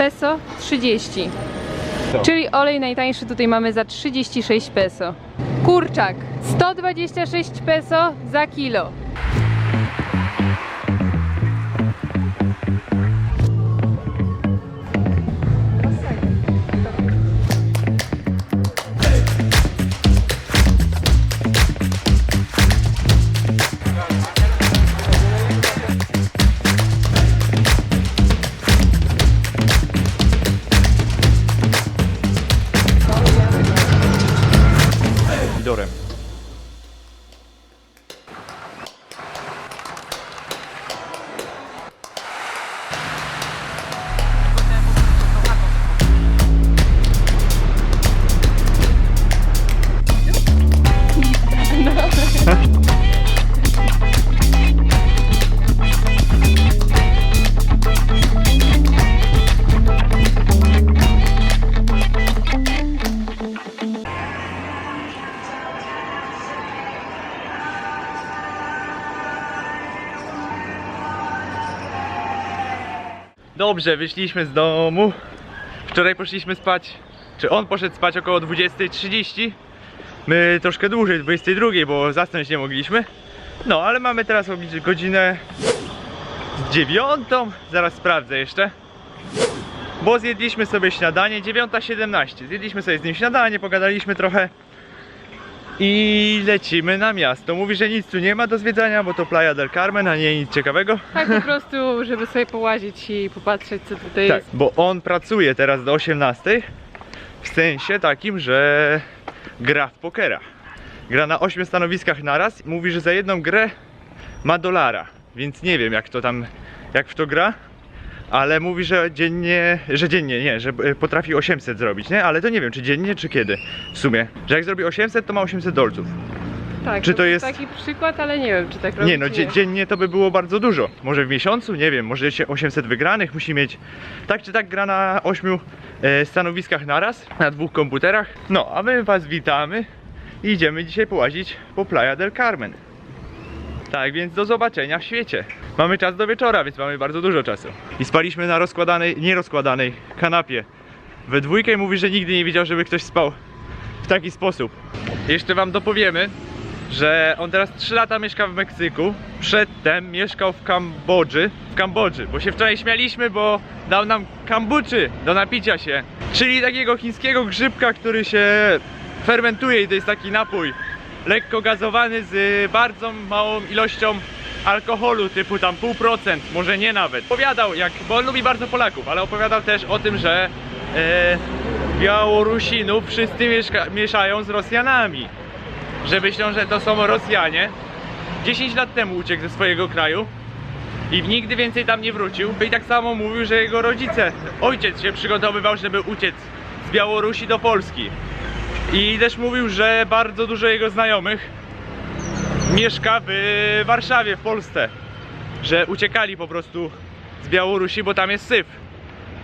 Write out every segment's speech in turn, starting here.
peso 30. Co? Czyli olej najtańszy tutaj mamy za 36 peso. Kurczak 126 peso za kilo. Dobrze, wyszliśmy z domu. Wczoraj poszliśmy spać, czy on poszedł spać około 20.30. My troszkę dłużej, 22, bo zasnąć nie mogliśmy. No, ale mamy teraz godzinę dziewiątą. Zaraz sprawdzę jeszcze. Bo zjedliśmy sobie śniadanie 9.17. Zjedliśmy sobie z nim śniadanie, pogadaliśmy trochę. I lecimy na miasto. Mówi, że nic tu nie ma do zwiedzania, bo to Playa del Carmen, a nie nic ciekawego. Tak po prostu, żeby sobie połazić i popatrzeć co tutaj Tak, jest. bo on pracuje teraz do 18 w sensie takim, że gra w pokera. Gra na 8 stanowiskach naraz i mówi, że za jedną grę ma dolara. Więc nie wiem jak to tam, jak w to gra. Ale mówi, że dziennie, że dziennie nie, że e, potrafi 800 zrobić, nie? Ale to nie wiem, czy dziennie, czy kiedy w sumie. Że jak zrobi 800, to ma 800 dolców. Tak, czy to jest- taki przykład, ale nie wiem czy tak robi, Nie no, dzie- dziennie to by było bardzo dużo. Może w miesiącu, nie wiem, może się 800 wygranych musi mieć. Tak czy tak gra na 8 e, stanowiskach naraz, na dwóch komputerach. No, a my was witamy i idziemy dzisiaj połazić po Playa del Carmen. Tak, więc do zobaczenia w świecie. Mamy czas do wieczora, więc mamy bardzo dużo czasu. I spaliśmy na rozkładanej, nierozkładanej kanapie. We dwójkę mówi, że nigdy nie widział, żeby ktoś spał w taki sposób. Jeszcze wam dopowiemy, że on teraz 3 lata mieszka w Meksyku. Przedtem mieszkał w Kambodży. W Kambodży, bo się wczoraj śmialiśmy, bo dał nam kambuczy do napicia się. Czyli takiego chińskiego grzybka, który się fermentuje i to jest taki napój lekko gazowany z bardzo małą ilością alkoholu, typu tam pół procent, może nie nawet. Opowiadał, jak, bo on lubi bardzo Polaków, ale opowiadał też o tym, że e, Białorusinów wszyscy mieszają z Rosjanami że myślą, że to są Rosjanie. 10 lat temu uciekł ze swojego kraju i nigdy więcej tam nie wrócił. I tak samo mówił, że jego rodzice, ojciec się przygotowywał, żeby uciec z Białorusi do Polski. I też mówił, że bardzo dużo jego znajomych mieszka w Warszawie, w Polsce. Że uciekali po prostu z Białorusi, bo tam jest syf.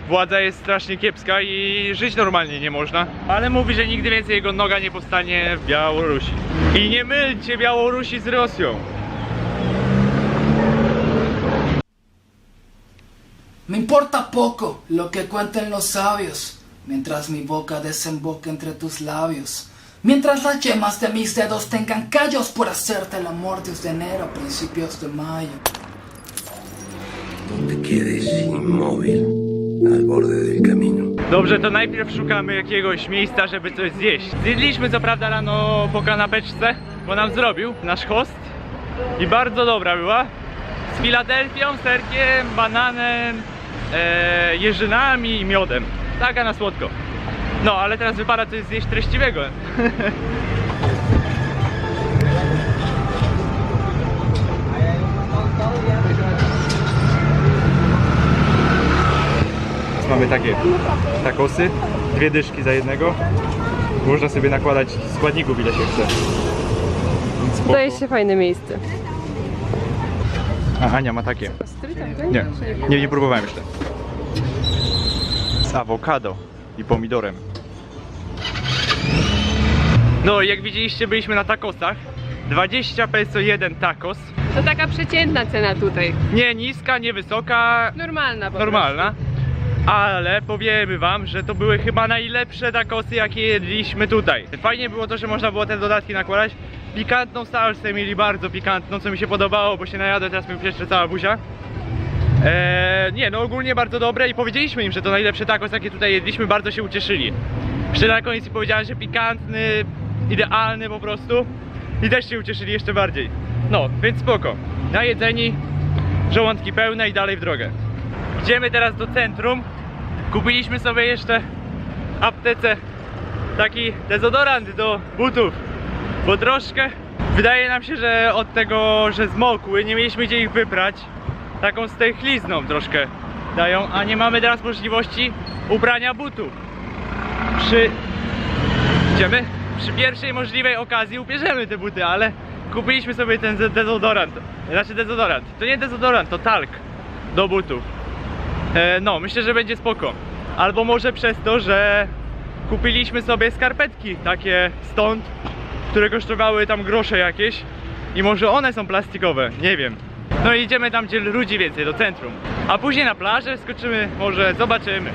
Władza jest strasznie kiepska i żyć normalnie nie można. Ale mówi, że nigdy więcej jego noga nie powstanie w Białorusi. I nie mylcie Białorusi z Rosją. Me importa poco lo que cuenten los sabios, mientras mi boca desemboque entre tus labios. Mientras las yemas de mis dedos tengan callos por hacerte el amor desde enero a principios de mayo. No te quedes inmóvil al borde del camino. Dobrze, to najpierw szukamy jakiegoś miejsca, żeby coś zjeść. Zjedliśmy co prawda rano po kanapeczce, bo nam zrobił nasz host. I bardzo dobra była. Z Filadelfią, serkiem, bananem, e, jeżynami i miodem. Taka na słodko. No, ale teraz wypada coś zjeść treściwego. Mamy takie takosy, dwie dyszki za jednego. Można sobie nakładać składników ile się chce. Spoko. Wydaje się fajne miejsce. A Ania ma takie. Nie, nie, nie próbowałem jeszcze. Awokado i pomidorem. No i jak widzieliście byliśmy na takosach. 20 peso jeden tacos. To taka przeciętna cena tutaj. Nie niska, nie wysoka, Normalna po normalna. Ale powiemy wam, że to były chyba najlepsze takosy jakie jedliśmy tutaj. Fajnie było to, że można było te dodatki nakładać. Pikantną salsę mieli bardzo pikantną, co mi się podobało, bo się najadłem, teraz mi jeszcze cała buzia. Eee, nie, no ogólnie bardzo dobre i powiedzieliśmy im, że to najlepszy tacos jakie tutaj jedliśmy, bardzo się ucieszyli. Jeszcze na koniec powiedziałem, że pikantny, idealny po prostu i też się ucieszyli jeszcze bardziej. No, więc spoko. Najedzeni, żołądki pełne i dalej w drogę. Idziemy teraz do centrum. Kupiliśmy sobie jeszcze w aptece taki dezodorant do butów, bo troszkę wydaje nam się, że od tego, że zmokły, nie mieliśmy gdzie ich wyprać. Taką stęchlizną troszkę dają, a nie mamy teraz możliwości ubrania butów. Przy... Idziemy? Przy pierwszej możliwej okazji ubierzemy te buty, ale kupiliśmy sobie ten de- dezodorant. Znaczy dezodorant. To nie dezodorant, to talk do butów. E, no, myślę, że będzie spoko. Albo może przez to, że kupiliśmy sobie skarpetki takie stąd, które kosztowały tam grosze jakieś i może one są plastikowe, nie wiem. No i idziemy tam, gdzie ludzi więcej, do centrum. A później na plażę skoczymy, może zobaczymy.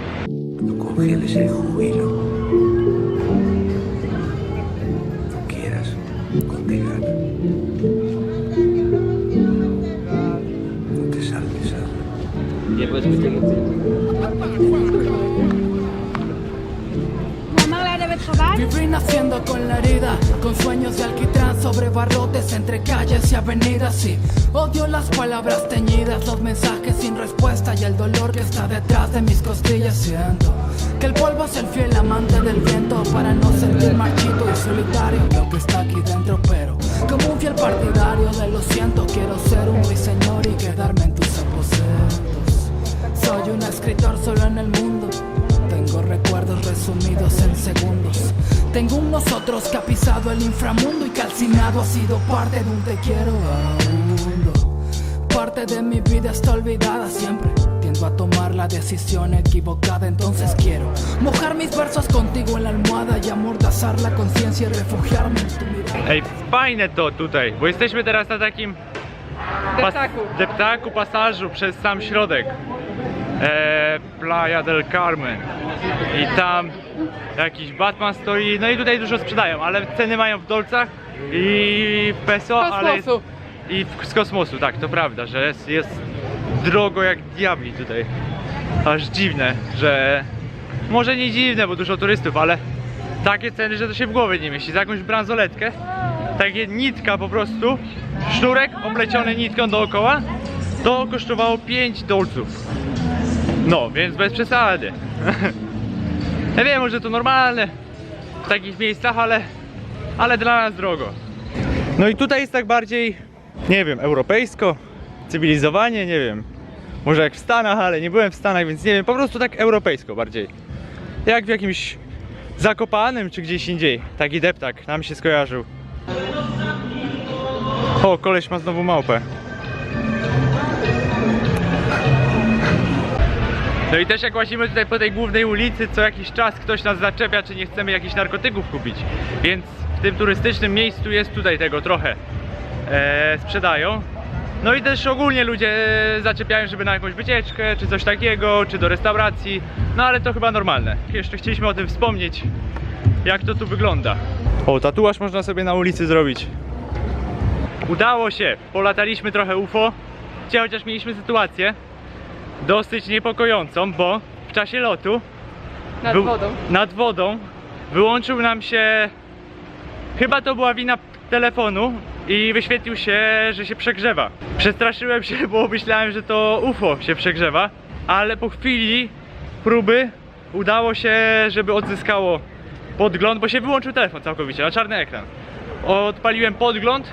No congeles el jubilo. No quieras condenar. No te salves, Alma. Mamá la Viví naciendo con la herida, con sueños de alquitrán sobre barrotes entre calles y avenidas. Y odio las palabras teñidas, los mensajes sin respuesta y el dolor que está detrás de mis costillas. Siento que el polvo es el fiel amante del viento para no sentir marchito y solitario lo que está aquí dentro. Pero como un fiel partidario de lo siento, quiero ser un ruiseñor y quedarme en tus aposentos. Soy un escritor solo en el mundo. Recuerdos resumidos en segundos. Tengo un nosotros que ha pisado el inframundo y calcinado ha sido parte de un te quiero aún. Parte de mi vida está olvidada siempre. Tiendo a tomar la decisión equivocada, entonces quiero mojar mis versos contigo en la almohada y amordazar la conciencia y refugiarme en tu mirada. Ej, fajne to tutaj, bo jesteśmy teraz na takim Deptaku. deptaku pasażu przez sam środek. E, Playa del Carmen. I tam jakiś Batman stoi. No i tutaj dużo sprzedają, ale ceny mają w dolcach i w peso, ale jest, Kosmosu. i w, z kosmosu, tak, to prawda, że jest, jest drogo jak diabli tutaj. Aż dziwne, że może nie dziwne, bo dużo turystów, ale takie ceny, że to się w głowie nie mieści. Za jakąś bransoletkę, takie nitka po prostu, sznurek opleciony nitką dookoła, to kosztowało 5 dolców. No, więc bez przesady. Ja wiem, że to normalne w takich miejscach, ale, ale dla nas drogo. No i tutaj jest tak bardziej, nie wiem, europejsko, cywilizowanie, nie wiem. Może jak w Stanach, ale nie byłem w Stanach, więc nie wiem, po prostu tak europejsko bardziej. Jak w jakimś Zakopanym czy gdzieś indziej. Taki deptak nam się skojarzył. O, koleś ma znowu małpę. No i też jak łazimy tutaj po tej głównej ulicy, co jakiś czas ktoś nas zaczepia, czy nie chcemy jakichś narkotyków kupić. Więc w tym turystycznym miejscu jest tutaj tego trochę e, sprzedają. No i też ogólnie ludzie zaczepiają, żeby na jakąś wycieczkę, czy coś takiego, czy do restauracji. No ale to chyba normalne. Jeszcze chcieliśmy o tym wspomnieć, jak to tu wygląda. O, tatuaż można sobie na ulicy zrobić. Udało się, polataliśmy trochę UFO. Dzisiaj chociaż mieliśmy sytuację dosyć niepokojącą, bo w czasie lotu Nad wodą. nad wodą wyłączył nam się chyba to była wina telefonu i wyświetlił się, że się przegrzewa. Przestraszyłem się, bo myślałem, że to UFO się przegrzewa, ale po chwili próby udało się, żeby odzyskało podgląd, bo się wyłączył telefon całkowicie, na czarny ekran. Odpaliłem podgląd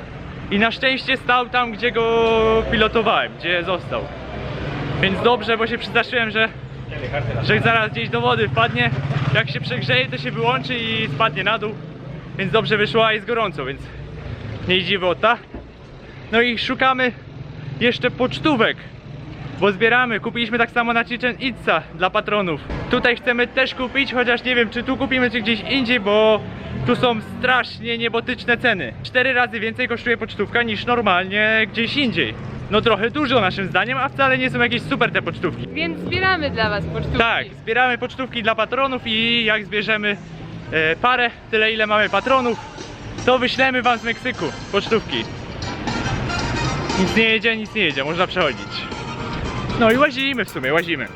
i na szczęście stał tam, gdzie go pilotowałem, gdzie został. Więc dobrze, bo się przestraszyłem, że że zaraz gdzieś do wody wpadnie. Jak się przegrzeje, to się wyłączy i spadnie na dół. Więc dobrze wyszło, a jest gorąco, więc nie dziwota. No i szukamy jeszcze pocztówek, bo zbieramy. Kupiliśmy tak samo na Chichen Itza dla patronów. Tutaj chcemy też kupić, chociaż nie wiem, czy tu kupimy, czy gdzieś indziej, bo tu są strasznie niebotyczne ceny. Cztery razy więcej kosztuje pocztówka niż normalnie gdzieś indziej. No trochę dużo naszym zdaniem, a wcale nie są jakieś super te pocztówki. Więc zbieramy dla was pocztówki. Tak, zbieramy pocztówki dla patronów i jak zbierzemy e, parę, tyle ile mamy patronów, to wyślemy wam z Meksyku pocztówki. Nic nie jedzie, nic nie jedzie, można przechodzić. No i łazimy w sumie, łazimy.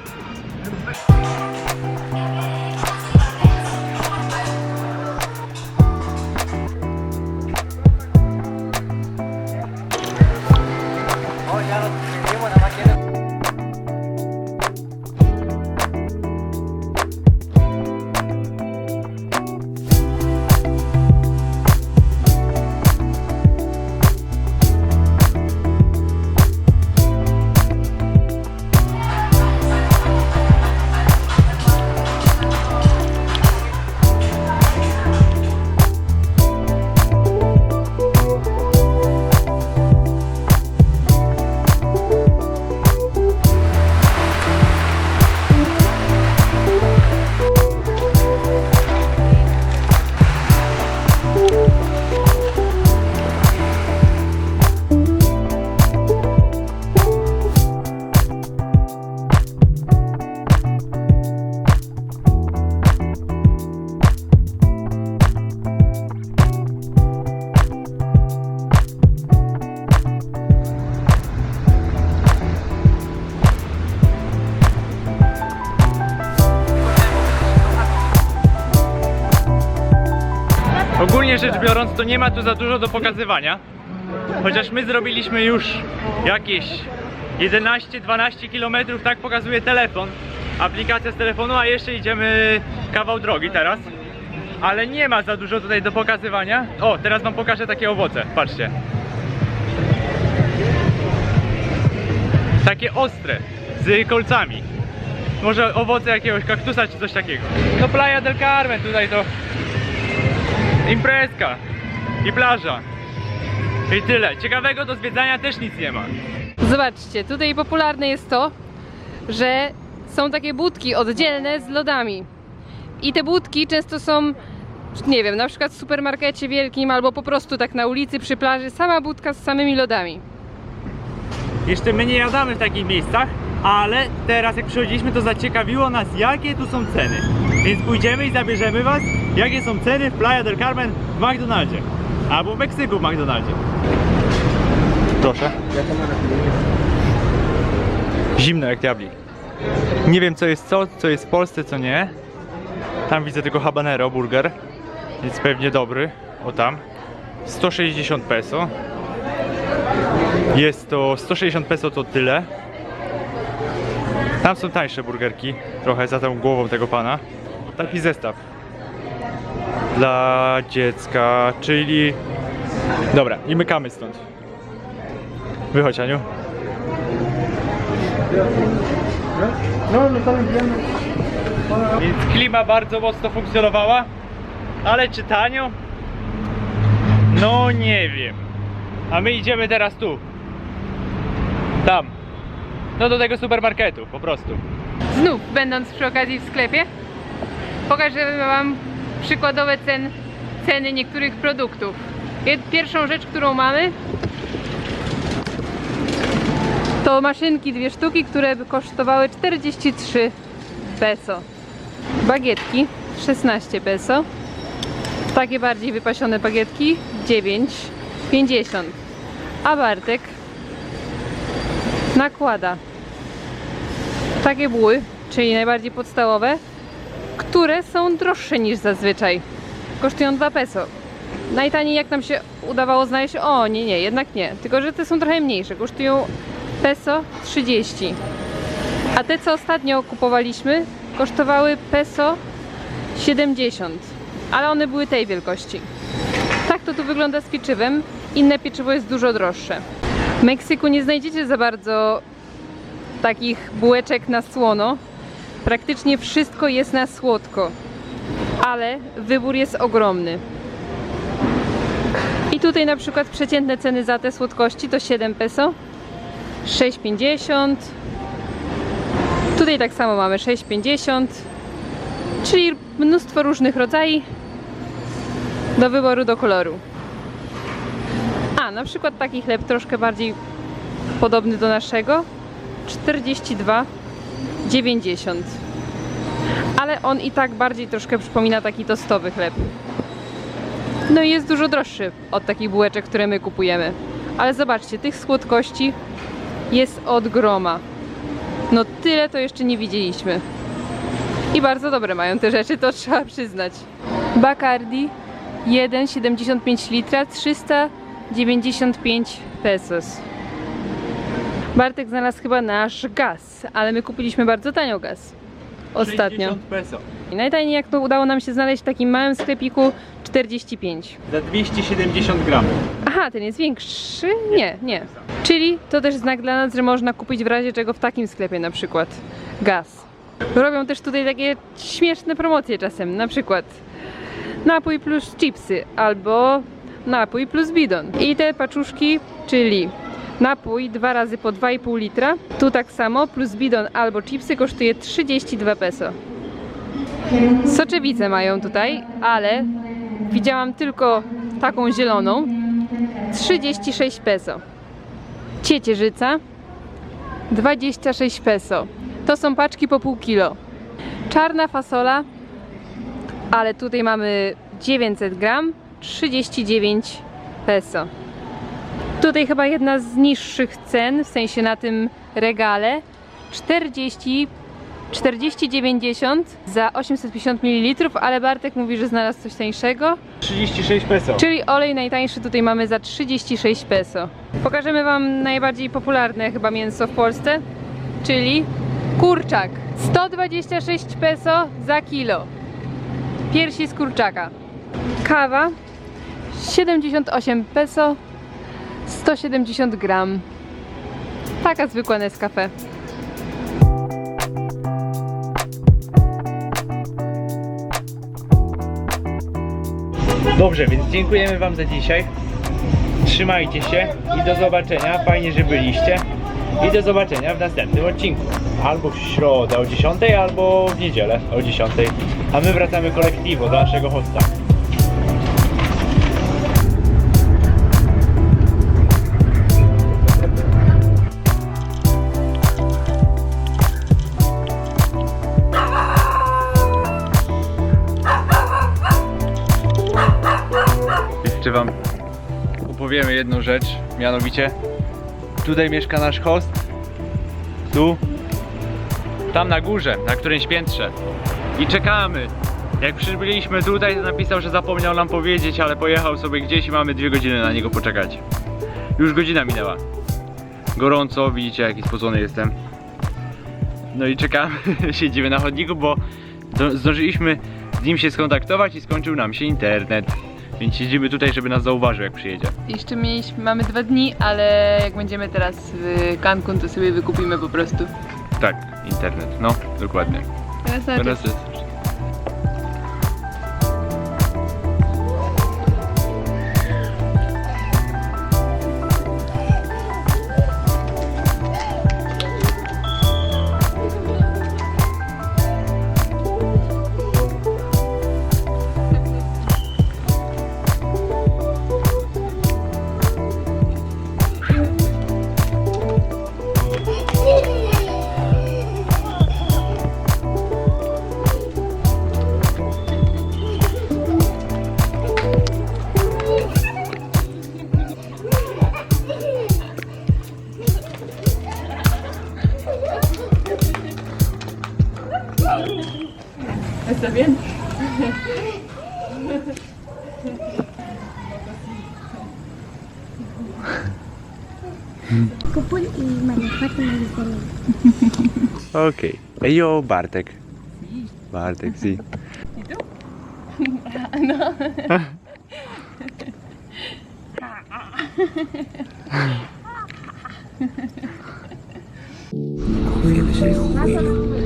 Biorąc, to nie ma tu za dużo do pokazywania. Chociaż my zrobiliśmy już jakieś 11-12 km, tak pokazuje telefon. Aplikacja z telefonu, a jeszcze idziemy kawał drogi teraz. Ale nie ma za dużo tutaj do pokazywania. O, teraz wam pokażę takie owoce, patrzcie. Takie ostre, z kolcami. Może owoce jakiegoś kaktusa czy coś takiego. No Playa del Carmen tutaj to imprezka i plaża. I tyle. Ciekawego do zwiedzania też nic nie ma. Zobaczcie, tutaj popularne jest to, że są takie budki oddzielne z lodami. I te budki często są, nie wiem, na przykład w supermarkecie wielkim albo po prostu tak na ulicy przy plaży, sama budka z samymi lodami. Jeszcze my nie jadamy w takich miejscach, ale teraz jak przychodziliśmy to zaciekawiło nas jakie tu są ceny. Więc pójdziemy i zabierzemy was jakie są ceny w Playa del Carmen w McDonaldzie. Albo w Meksyku w McDonaldzie. Proszę. Zimno jak diabli. Nie wiem co jest co, co jest w Polsce, co nie. Tam widzę tylko habanero burger, więc pewnie dobry. O tam. 160 peso. Jest to 160 peso to tyle. Tam są tańsze burgerki, trochę za tą głową tego pana. Taki zestaw dla dziecka, czyli. Dobra, i mykamy stąd. Wychodź, Aniu. Więc klima bardzo mocno funkcjonowała, ale czy tanio? No nie wiem. A my idziemy teraz tu. Tam. No do tego supermarketu, po prostu. Znów, będąc przy okazji w sklepie, pokażę Wam przykładowe cen, ceny niektórych produktów. Pierwszą rzecz, którą mamy, to maszynki dwie sztuki, które kosztowały 43 peso. Bagietki 16 peso. Takie bardziej wypasione bagietki 9,50. A Bartek nakłada takie buły, czyli najbardziej podstawowe, które są droższe niż zazwyczaj. Kosztują 2 peso. Najtaniej jak nam się udawało znaleźć, o nie, nie, jednak nie. Tylko, że te są trochę mniejsze, kosztują peso 30. A te, co ostatnio kupowaliśmy, kosztowały peso 70. Ale one były tej wielkości. Tak to tu wygląda z pieczywem. Inne pieczywo jest dużo droższe. W Meksyku nie znajdziecie za bardzo takich bułeczek na słono. Praktycznie wszystko jest na słodko, ale wybór jest ogromny. I tutaj na przykład przeciętne ceny za te słodkości to 7 peso, 6,50. Tutaj tak samo mamy 6,50, czyli mnóstwo różnych rodzajów do wyboru, do koloru. A, na przykład taki chleb troszkę bardziej podobny do naszego 42,90 ale on i tak bardziej troszkę przypomina taki tostowy chleb. No i jest dużo droższy od takich bułeczek, które my kupujemy. Ale zobaczcie, tych słodkości jest od groma. No tyle to jeszcze nie widzieliśmy. I bardzo dobre mają te rzeczy, to trzeba przyznać. Bacardi 1,75 litra 395 pesos. Bartek znalazł chyba nasz gaz, ale my kupiliśmy bardzo tanio gaz. Ostatnio. 60 peso. I najtajniej jak to udało nam się znaleźć w takim małym sklepiku 45. Za 270 gramów. Aha, ten jest większy? Nie, nie. Czyli to też znak dla nas, że można kupić w razie czego w takim sklepie na przykład gaz. Robią też tutaj takie śmieszne promocje czasem, na przykład napój plus chipsy albo napój plus bidon. I te paczuszki, czyli napój dwa razy po 2,5 litra, tu tak samo plus bidon albo chipsy kosztuje 32 peso. Soczewice mają tutaj, ale widziałam tylko taką zieloną 36 peso. Ciecierzyca 26 peso. To są paczki po pół kilo. Czarna fasola, ale tutaj mamy 900 gram 39 peso. Tutaj chyba jedna z niższych cen, w sensie na tym regale 40 40,90 za 850 ml, ale Bartek mówi, że znalazł coś tańszego. 36 peso. Czyli olej najtańszy tutaj mamy za 36 peso. Pokażemy Wam najbardziej popularne chyba mięso w Polsce, czyli kurczak. 126 peso za kilo. Piersi z kurczaka. Kawa 78 peso 170 gram. Taka zwykła Nescafe. Dobrze, więc dziękujemy Wam za dzisiaj. Trzymajcie się i do zobaczenia. Fajnie, że byliście. I do zobaczenia w następnym odcinku. Albo w środę o 10, albo w niedzielę o 10. A my wracamy kolektywo do naszego hosta. Jeszcze Wam opowiemy jedną rzecz, mianowicie tutaj mieszka nasz host, tu, tam na górze, na którymś piętrze i czekamy. Jak przybyliśmy tutaj, to napisał, że zapomniał nam powiedzieć, ale pojechał sobie gdzieś i mamy dwie godziny na niego poczekać. Już godzina minęła. Gorąco, widzicie jaki spocony jestem. No i czekamy, siedzimy na chodniku, bo zdążyliśmy z nim się skontaktować i skończył nam się internet. Więc siedzimy tutaj, żeby nas zauważył, jak przyjedzie. Jeszcze mieliśmy, mamy dwa dni, ale jak będziemy teraz w Cancun, to sobie wykupimy po prostu. Tak, internet, no, dokładnie. Teraz na Teraz jest. Oké. Okay. Hey yo, Bartek. Si. Bartek, zie. Si. No. je?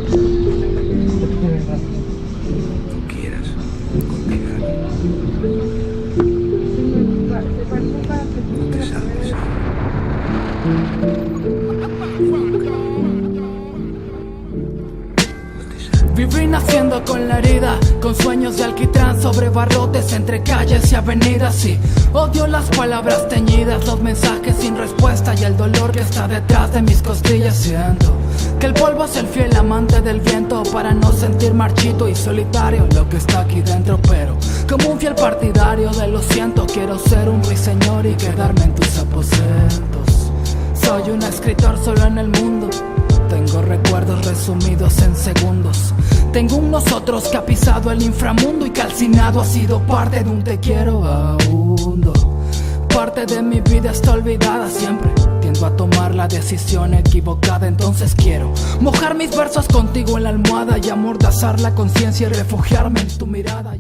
Entre calles y avenidas. Y odio las palabras teñidas, los mensajes sin respuesta y el dolor que está detrás de mis costillas. Siento que el polvo es el fiel amante del viento para no sentir marchito y solitario lo que está aquí dentro. Pero como un fiel partidario de lo siento, quiero ser un ruiseñor y quedarme en tus aposentos. Soy un escritor solo en el mundo. Tengo recuerdos resumidos en segundos. Tengo un nosotros que ha pisado el inframundo y calcinado ha sido parte de un te quiero abundo. Parte de mi vida está olvidada siempre. Tiendo a tomar la decisión equivocada, entonces quiero mojar mis versos contigo en la almohada y amordazar la conciencia y refugiarme en tu mirada.